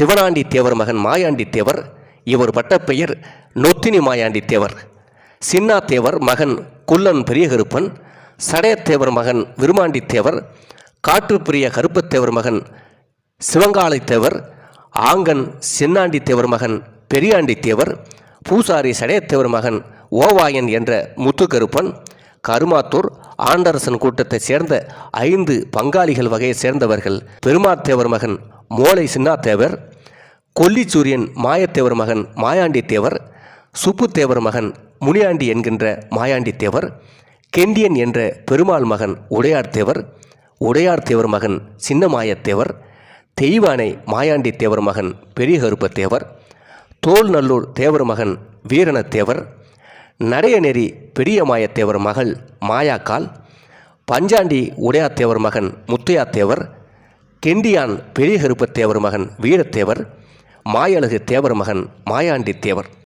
சிவனாண்டி தேவர் மகன் மாயாண்டி தேவர் இவர் பட்டப்பெயர் நொத்தினி மாயாண்டி தேவர். சின்னா தேவர் மகன் குல்லன் பெரியகருப்பன் சடையத்தேவர் மகன் விருமாண்டி தேவர் காட்டுப்பிரிய கருப்பத்தேவர் மகன் சிவங்காலை தேவர் ஆங்கன் சின்னாண்டி தேவர் மகன் பெரியாண்டி தேவர் பூசாரி சடையத்தேவர் மகன் ஓவாயன் என்ற முத்துக்கருப்பன் கருமாத்தூர் ஆண்டரசன் கூட்டத்தைச் சேர்ந்த ஐந்து பங்காளிகள் வகையைச் சேர்ந்தவர்கள் பெருமாத்தேவர் மகன் மோளை சின்னாத்தேவர் கொல்லிச்சூரியன் மாயத்தேவர் மகன் மாயாண்டி தேவர் சுப்புத்தேவர் மகன் முனியாண்டி என்கின்ற மாயாண்டி தேவர் கெண்டியன் என்ற பெருமாள் மகன் உடையார்த்தேவர் தேவர் உடையார் தேவர் மகன் சின்னமாயத்தேவர் தெய்வானை மாயாண்டி தேவர் மகன் பெரிய கருப்பத்தேவர் தோல்நல்லூர் தேவர் மகன் வீரணத்தேவர் நடையநெறி பெரியமாயத்தேவர் மகள் மாயாக்கால் பஞ்சாண்டி உடையாத்தேவர் மகன் முத்தையாத்தேவர் கெண்டியான் பெரியகருப்பத்தேவர் மகன் வீரத்தேவர் மாயழகு தேவர் மகன் மாயாண்டி தேவர்.